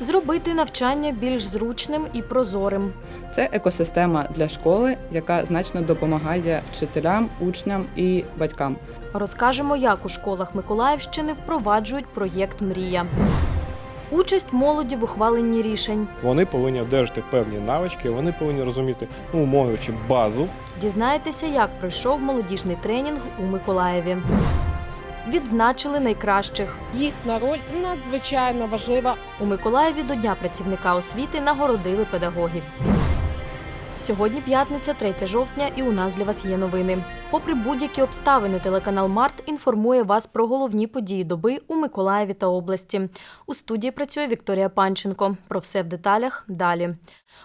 Зробити навчання більш зручним і прозорим. Це екосистема для школи, яка значно допомагає вчителям, учням і батькам. Розкажемо, як у школах Миколаївщини впроваджують проєкт Мрія. Участь молоді в ухваленні рішень. Вони повинні одержати певні навички, вони повинні розуміти, ну, умовуючи базу. Дізнаєтеся, як пройшов молодіжний тренінг у Миколаєві. Відзначили найкращих. Їхня роль надзвичайно важлива. У Миколаєві до Дня працівника освіти нагородили педагогів. Сьогодні п'ятниця, 3 жовтня, і у нас для вас є новини. Попри будь-які обставини, телеканал Март інформує вас про головні події доби у Миколаєві та області. У студії працює Вікторія Панченко. Про все в деталях далі.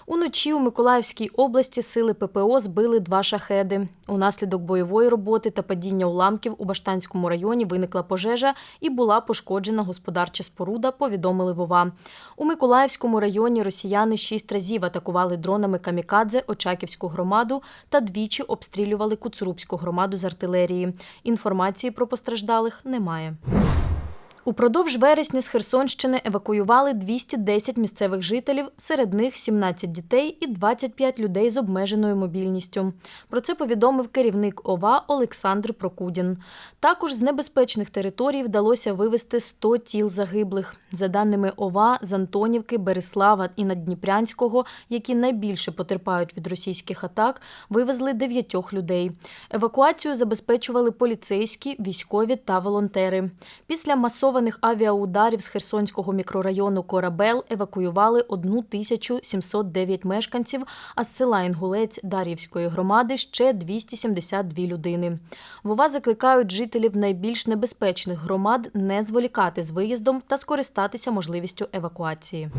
Уночі у Миколаївській області сили ППО збили два шахеди. Унаслідок бойової роботи та падіння уламків у Баштанському районі виникла пожежа і була пошкоджена господарча споруда, повідомили Вова. У Миколаївському районі росіяни шість разів атакували дронами камікадзе Очаківську громаду та двічі обстрілювали Куцурубську громаду з артилерії. Інформації про постраждалих немає. Упродовж вересня з Херсонщини евакуювали 210 місцевих жителів, серед них 17 дітей і 25 людей з обмеженою мобільністю. Про це повідомив керівник ОВА Олександр Прокудін. Також з небезпечних територій вдалося вивезти 100 тіл загиблих. За даними ОВА, з Антонівки, Береслава і Наддніпрянського, які найбільше потерпають від російських атак, вивезли дев'ятьох людей. Евакуацію забезпечували поліцейські, військові та волонтери. Після масованих авіаударів з Херсонського мікрорайону Корабел евакуювали 1709 мешканців, а з села Інгулець Дар'ївської громади ще 272 людини. Вова закликають жителів найбільш небезпечних громад не зволікати з виїздом та скористатися можливістю евакуації.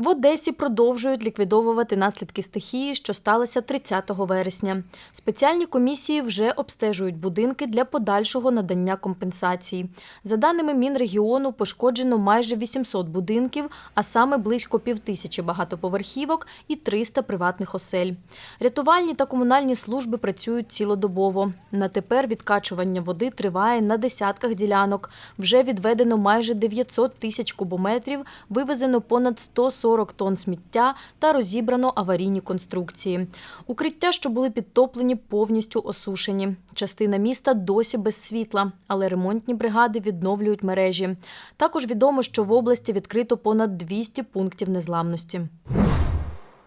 В Одесі продовжують ліквідовувати наслідки стихії, що сталося 30 вересня. Спеціальні комісії вже обстежують будинки для подальшого надання компенсацій. За даними Мінрегіону, пошкоджено майже 800 будинків, а саме близько півтисячі багатоповерхівок і 300 приватних осель. Рятувальні та комунальні служби працюють цілодобово. На тепер відкачування води триває на десятках ділянок. Вже відведено майже 900 тисяч кубометрів, вивезено понад 140 тонн сміття та розібрано аварійні конструкції. Укриття, що були підтоплені, повністю осушені. Частина міста досі без світла, але ремонтні бригади відновлюють мережі. Також відомо, що в області відкрито понад 200 пунктів незламності.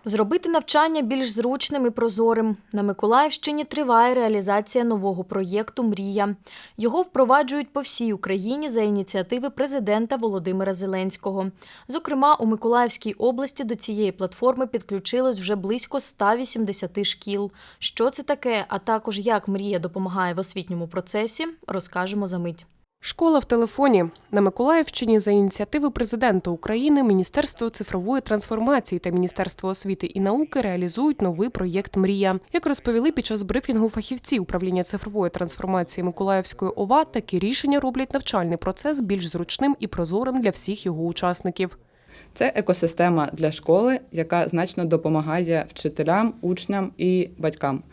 Зробити навчання більш зручним і прозорим. На Миколаївщині триває реалізація нового проєкту Мрія. Його впроваджують по всій Україні за ініціативи президента Володимира Зеленського. Зокрема, у Миколаївській області до цієї платформи підключилось вже близько 180 шкіл. Що це таке, а також як мрія допомагає в освітньому процесі, розкажемо за мить. Школа в телефоні на Миколаївщині за ініціативи президента України Міністерство цифрової трансформації та Міністерство освіти і науки реалізують новий проєкт Мрія. Як розповіли під час брифінгу фахівці управління цифрової трансформації Миколаївської ОВА, такі рішення роблять навчальний процес більш зручним і прозорим для всіх його учасників. Це екосистема для школи, яка значно допомагає вчителям, учням і батькам.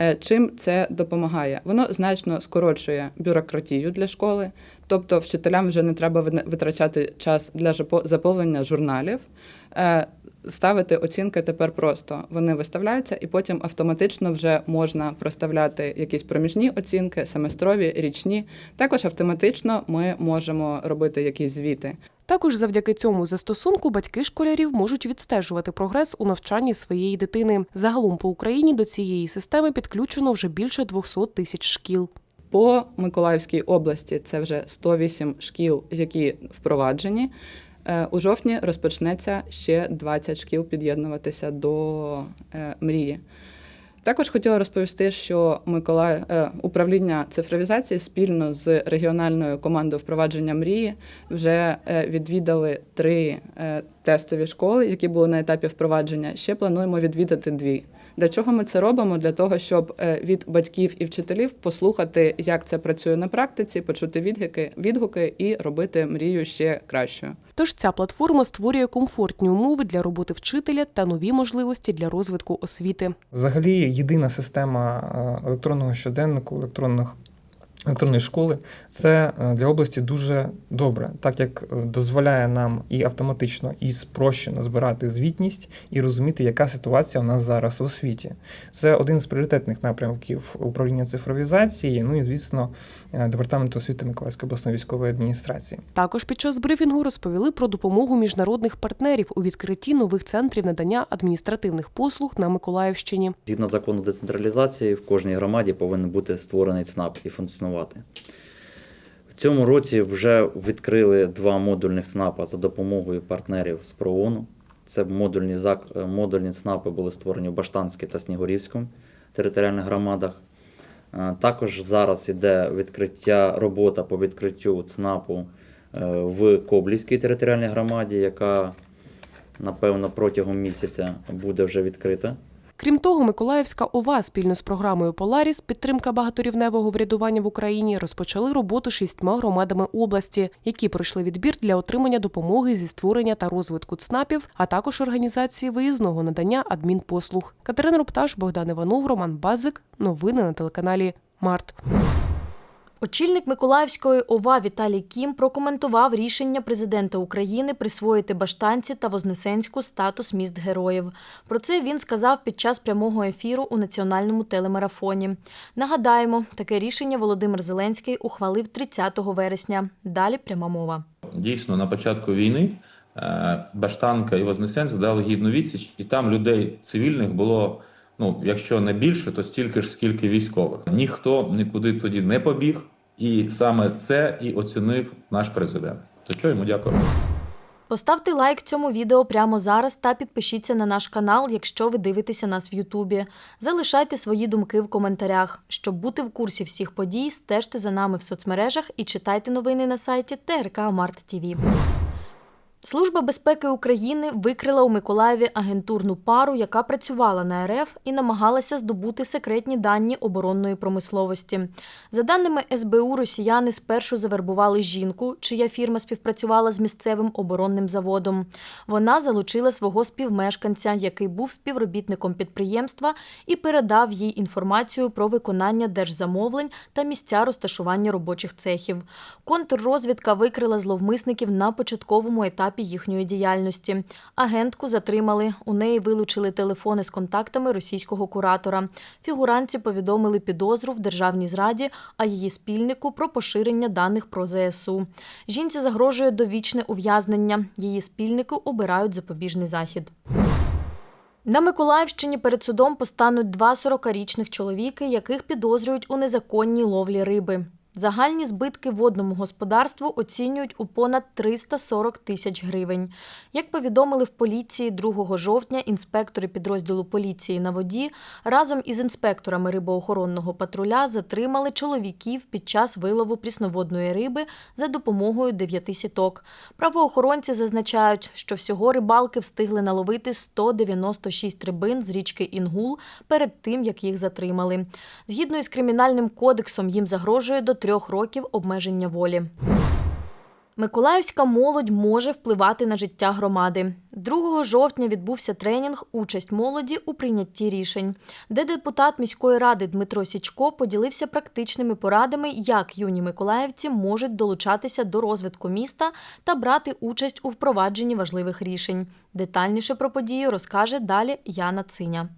Е, Чим це допомагає? Воно значно скорочує бюрократію для школи, тобто вчителям вже не треба витрачати час для заповнення журналів. Е, Ставити оцінки тепер просто. Вони виставляються, і потім автоматично вже можна проставляти якісь проміжні оцінки, семестрові, річні. Також автоматично ми можемо робити якісь звіти. Також завдяки цьому застосунку батьки школярів можуть відстежувати прогрес у навчанні своєї дитини. Загалом по Україні до цієї системи підключено вже більше 200 тисяч шкіл. По Миколаївській області це вже 108 шкіл, які впроваджені. Е, У жовтні розпочнеться ще 20 шкіл під'єднуватися до е, мрії. Також хотіла розповісти, що Миколаїв е, управління цифровізації спільно з регіональною командою впровадження мрії вже е, відвідали три е, тестові школи, які були на етапі впровадження. Ще плануємо відвідати дві. Для чого ми це робимо? Для того, щоб е, від батьків і вчителів послухати, як це працює на практиці, почути відгуки, відгуки і робити мрію ще кращою. Тож ця платформа створює комфортні умови для роботи вчителя та нові можливості для розвитку освіти. Взагалі, єдина система е, електронного щоденнику, електронних електронної школи, це е, для області дуже добре, так як е, дозволяє нам і автоматично, і спрощено збирати звітність і розуміти, яка ситуація у нас зараз в освіті. Це один з пріоритетних напрямків управління цифровізації. Ну і звісно, е, департаменту освіти Миколаївської обласної військової адміністрації. Також під час брифінгу розповіли про допомогу міжнародних партнерів у відкритті нових центрів надання адміністративних послуг на Миколаївщині. Згідно закону децентралізації, в кожній громаді повинен бути створений ЦНАП і функціонувати. В цьому році вже відкрили два модульних ЦНАПа за допомогою партнерів з ПРООНу. Це модульні, зак- е, модульні ЦНАПи були створені в Баштанській та Снігурівському територіальних громадах. Е, Також зараз йде відкриття, робота по відкриттю ЦНАПу е, в Коблівській територіальній громаді, яка, напевно, протягом місяця буде вже відкрита. Крім того, Миколаївська ОВА спільно з програмою Поларіс підтримка багаторівневого врядування в Україні розпочали роботу шістьма громадами області, які пройшли відбір для отримання допомоги зі створення та розвитку ЦНАПів, а також організації виїзного надання адмінпослуг. Катерина Рупташ, Богдан Іванов, Роман Базик. Новини на телеканалі Март. Очільник Миколаївської ОВА Віталій Кім прокоментував рішення президента України присвоїти Баштанці та Вознесенську статус міст героїв. Про це він сказав під час прямого ефіру у національному телемарафоні. Нагадаємо, таке рішення Володимир Зеленський ухвалив 30 вересня. Далі пряма мова. Дійсно, на початку війни е, Баштанка і Вознесенськ дали гідну відсіч, і там людей цивільних було, ну, якщо не більше, то стільки ж, скільки військових. Ніхто нікуди тоді не побіг, і саме це і оцінив наш президент. За що йому дякую. Поставте лайк цьому відео прямо зараз та підпишіться на наш канал, якщо ви дивитеся нас в Ютубі. Залишайте свої думки в коментарях. Щоб бути в курсі всіх подій, стежте за нами в соцмережах і читайте новини на сайті ТРК Март ТІВІ. Служба безпеки України викрила у Миколаєві агентурну пару, яка працювала на РФ і намагалася здобути секретні дані оборонної промисловості. За даними СБУ, росіяни спершу завербували жінку, чия фірма співпрацювала з місцевим оборонним заводом. Вона залучила свого співмешканця, який був співробітником підприємства, і передав їй інформацію про виконання держзамовлень та місця розташування робочих цехів. Контррозвідка викрила зловмисників на початковому етапі їхньої діяльності. Агентку затримали. У неї вилучили телефони з контактами російського куратора. Фігуранці повідомили підозру в державній зраді, а її спільнику про поширення даних про ЗСУ. Жінці загрожує довічне ув'язнення. Її спільники обирають запобіжний захід. На Миколаївщині перед судом постануть два 40-річних чоловіки, яких підозрюють у незаконній ловлі риби. Загальні збитки водному господарству оцінюють у понад 340 тисяч гривень. Як повідомили в поліції 2 жовтня, інспектори підрозділу поліції на воді разом із інспекторами рибоохоронного патруля затримали чоловіків під час вилову прісноводної риби за допомогою дев'яти сіток. Правоохоронці зазначають, що всього рибалки встигли наловити 196 рибин з річки Інгул перед тим, як їх затримали. Згідно із кримінальним кодексом, їм загрожує до трьох років обмеження волі. Миколаївська молодь може впливати на життя громади. 2 жовтня відбувся тренінг Участь молоді у прийнятті рішень, де депутат міської ради Дмитро Січко поділився практичними порадами, як юні миколаївці можуть долучатися до розвитку міста та брати участь у впровадженні важливих рішень. Детальніше про подію розкаже далі Яна Циня.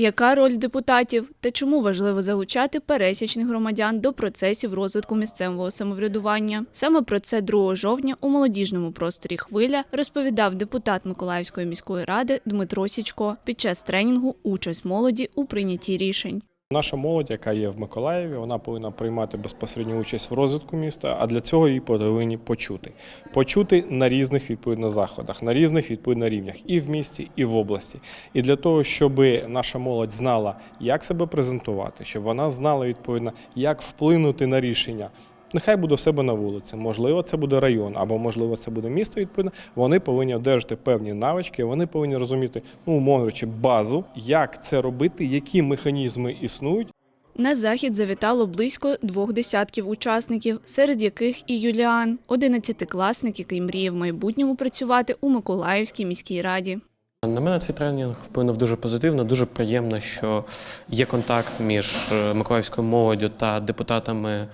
Яка роль депутатів та чому важливо залучати пересічних громадян до процесів розвитку місцевого самоврядування? Саме про це 2 жовтня у молодіжному просторі Хвиля розповідав депутат Миколаївської міської ради Дмитро Січко під час тренінгу Участь молоді у прийнятті рішень. Наша молодь, яка є в Миколаєві, вона повинна приймати безпосередню участь в розвитку міста, а для цього її повинні почути. Почути на різних відповідно заходах, на різних відповідно рівнях і в місті, і в області. І для того, щоб наша молодь знала, як себе презентувати, щоб вона знала відповідно, як вплинути на рішення. Нехай буде в себе на вулиці, можливо, це буде район, або можливо, це буде місто. Відповідно, вони повинні одержати певні навички, вони повинні розуміти, ну умовно кажучи, базу, як це робити, які механізми існують. На захід завітало близько двох десятків учасників, серед яких і Юліан, одинадцятикласник, який мріє в майбутньому працювати у Миколаївській міській раді. На мене цей тренінг вплинув дуже позитивно. Дуже приємно, що є контакт між е, миколаївською молоддю та депутатами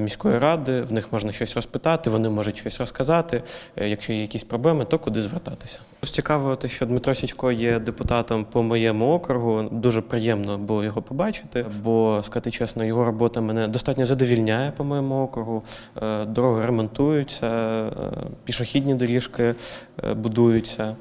міської ради, в них можна щось розпитати, вони можуть щось розказати. Е, Якщо є якісь проблеми, то куди звертатися. Цікаво, те, що Дмитро Січко є депутатом по моєму округу. Дуже приємно було його побачити, бо сказати чесно, його робота мене достатньо задовільняє по моєму округу. Е, Дороги ремонтуються, е, пішохідні доріжки е, будуються.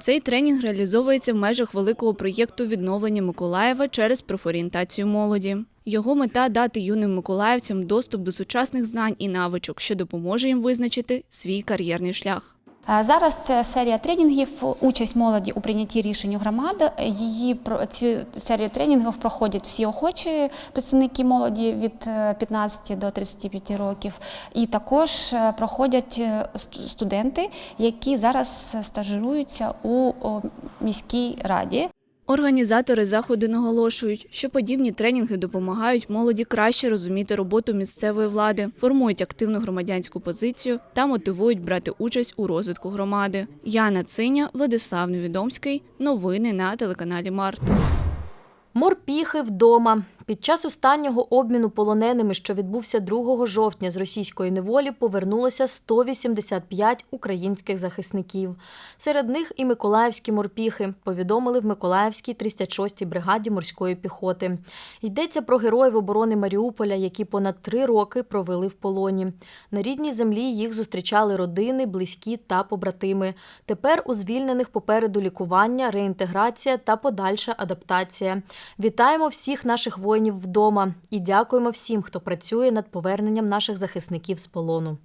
Цей тренінг реалізовується в межах великого проєкту відновлення Миколаєва через профорієнтацію молоді. Його мета дати юним миколаївцям доступ до сучасних знань і навичок, що допоможе їм визначити свій кар'єрний шлях. Е, Зараз це серія тренінгів, участь молоді у прийнятті рішень громади. Її цю серію тренінгів проходять всі охочі представники молоді від е, 15 до 35 років. І також е, проходять е, студенти, які зараз стажируються у міській раді. Організатори заходу наголошують, що подібні тренінги допомагають молоді краще розуміти роботу місцевої влади, формують активну громадянську позицію та мотивують брати участь у розвитку громади. Яна Циня, Владислав Невідомський. Новини на телеканалі Март. Морпіхи вдома. Під час останнього обміну полоненими, що відбувся 2 жовтня з російської неволі, повернулося 185 українських захисників. Серед них і миколаївські морпіхи, повідомили в Миколаївській 306-й бригаді морської піхоти. Йдеться про героїв оборони Маріуполя, які понад три роки провели в полоні. На рідній землі їх зустрічали родини, близькі та побратими. Тепер у звільнених попереду лікування, реінтеграція та подальша адаптація. Вітаємо всіх наших воїнів вдома і дякуємо всім, хто працює над поверненням наших захисників з полону.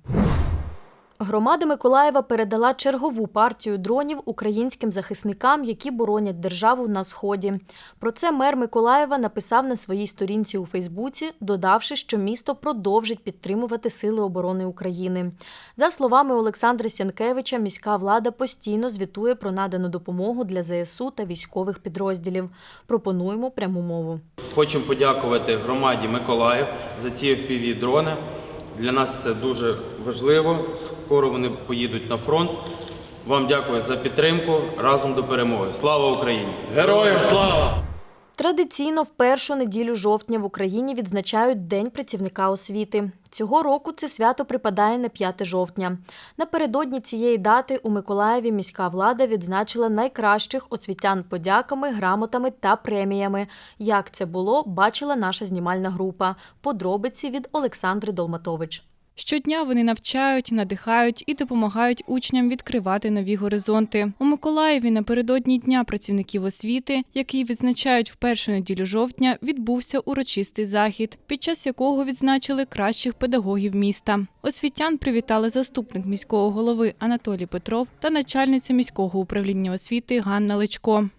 Громада Миколаєва передала чергову партію дронів українським захисникам, які боронять державу на сході. Про це мер Миколаєва написав на своїй сторінці у Фейсбуці, додавши, що місто продовжить підтримувати сили оборони України. За словами Олександра Сянкевича, міська влада постійно звітує про надану допомогу для ЗСУ та військових підрозділів. Пропонуємо пряму мову. Хочемо подякувати громаді Миколаїв за ці fpv дрони. Для нас це дуже важливо. Скоро вони поїдуть на фронт. Вам дякую за підтримку. Разом до перемоги. Слава Україні! Героям слава! Традиційно в першу неділю жовтня в Україні відзначають День працівника освіти. Цього року це свято припадає на 5 жовтня. Напередодні цієї дати у Миколаєві міська влада відзначила найкращих освітян подяками, грамотами та преміями. Як це було, бачила наша знімальна група. Подробиці від Олександри Долматович. Щодня вони навчають, надихають і допомагають учням відкривати нові горизонти. У Миколаєві напередодні Дня працівників освіти, який відзначають в першу неділю жовтня, відбувся урочистий захід, під час якого відзначили кращих педагогів міста. Освітян привітали заступник міського голови Анатолій Петров та начальниця міського управління освіти Ганна Личко.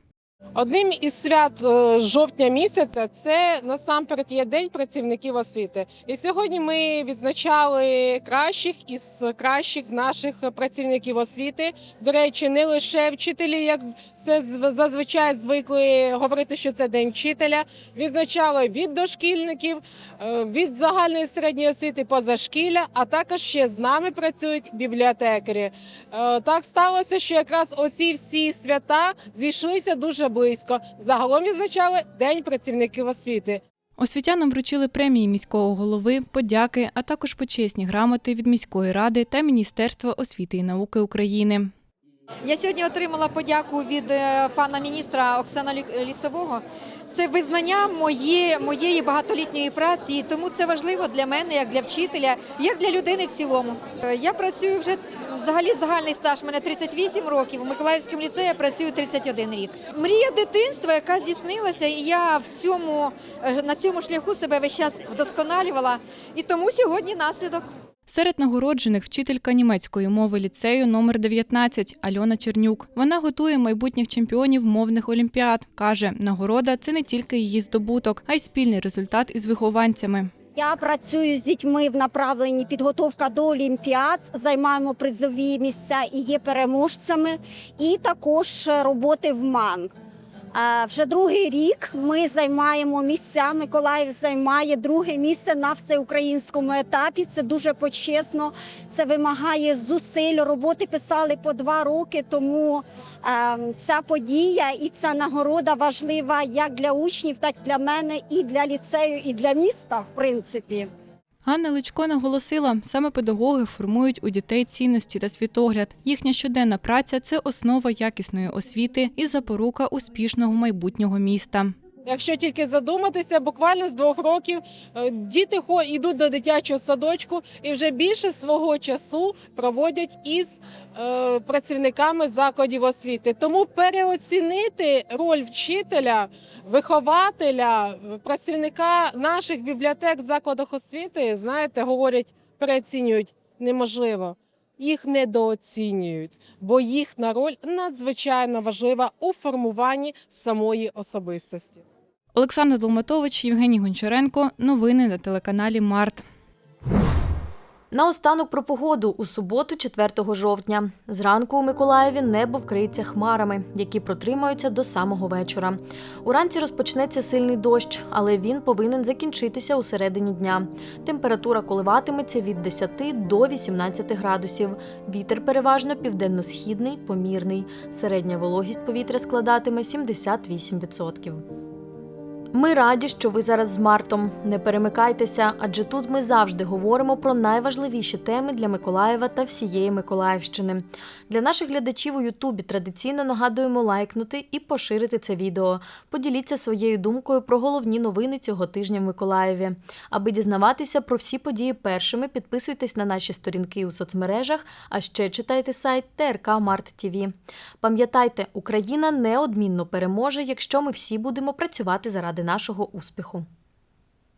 Одним із свят е, жовтня місяця це насамперед є День працівників освіти. І сьогодні ми відзначали кращих із кращих наших працівників освіти. До речі, не лише вчителі, як це зв- зазвичай звикли говорити, що це день вчителя. Відзначали від дошкільників, е, від загальної середньої освіти позашкілля, а також ще з нами працюють бібліотекарі. Е, Так сталося, що якраз оці всі свята зійшлися дуже близько. Загалом відзначали День працівників освіти. Освітянам вручили премії міського голови, подяки, а також почесні грамоти від міської ради та Міністерства освіти і науки України. Я сьогодні отримала подяку від е, пана міністра Оксана Лісового. Це визнання моє, моєї багатолітньої праці, тому це важливо для мене, як для вчителя, як для людини в цілому. Е, Я працюю вже взагалі загальний стаж. мене 38 років. У Миколаївському ліцеї я працюю 31 рік. Мрія дитинства, яка здійснилася, і я в цьому е, на цьому шляху себе весь час вдосконалювала. І тому сьогодні наслідок. Серед нагороджених вчителька німецької мови ліцею номер 19 Альона Чернюк. Вона готує майбутніх чемпіонів мовних олімпіад. Каже, нагорода це не тільки її здобуток, а й спільний результат із вихованцями. Я працюю з дітьми в направленні підготовка до олімпіад, займаємо призові місця і є переможцями, і також роботи в МАН. Вже другий рік ми займаємо місця. Миколаїв займає друге місце на всеукраїнському етапі. Це дуже почесно. Це вимагає зусиль. Роботи писали по два роки. Тому е, ця подія і ця нагорода важлива як для учнів, так і для мене, і для ліцею, і для міста, в принципі. Ганна Личко наголосила, саме педагоги формують у дітей цінності та світогляд. Їхня щоденна праця це основа якісної освіти і запорука успішного майбутнього міста. Якщо тільки задуматися, буквально з двох років е, діти йдуть до дитячого садочку і вже більше свого часу проводять із е, працівниками закладів освіти. Тому переоцінити роль вчителя, вихователя, працівника наших бібліотек в закладах освіти, знаєте, говорять, переоцінюють неможливо. Їх недооцінюють, бо їхня роль надзвичайно важлива у формуванні самої особистості. Олександр Долматович, Євгеній Гончаренко. Новини на телеканалі Март. Наостанок про погоду у суботу, 4 жовтня. Зранку у Миколаєві небо вкриється хмарами, які протримаються до самого вечора. Уранці розпочнеться сильний дощ, але він повинен закінчитися у середині дня. Температура коливатиметься від 10 до 18 градусів. Вітер переважно південно-східний, помірний. Середня вологість повітря складатиме 78%. Ми раді, що ви зараз з Мартом. Не перемикайтеся, адже тут ми завжди говоримо про найважливіші теми для Миколаєва та всієї Миколаївщини. Для наших глядачів у Ютубі традиційно нагадуємо лайкнути і поширити це відео. Поділіться своєю думкою про головні новини цього тижня в Миколаєві. Аби дізнаватися про всі події першими, підписуйтесь на наші сторінки у соцмережах, а ще читайте сайт ТРК Март ТВ. Пам'ятайте, Україна неодмінно переможе, якщо ми всі будемо працювати заради нашого успіху.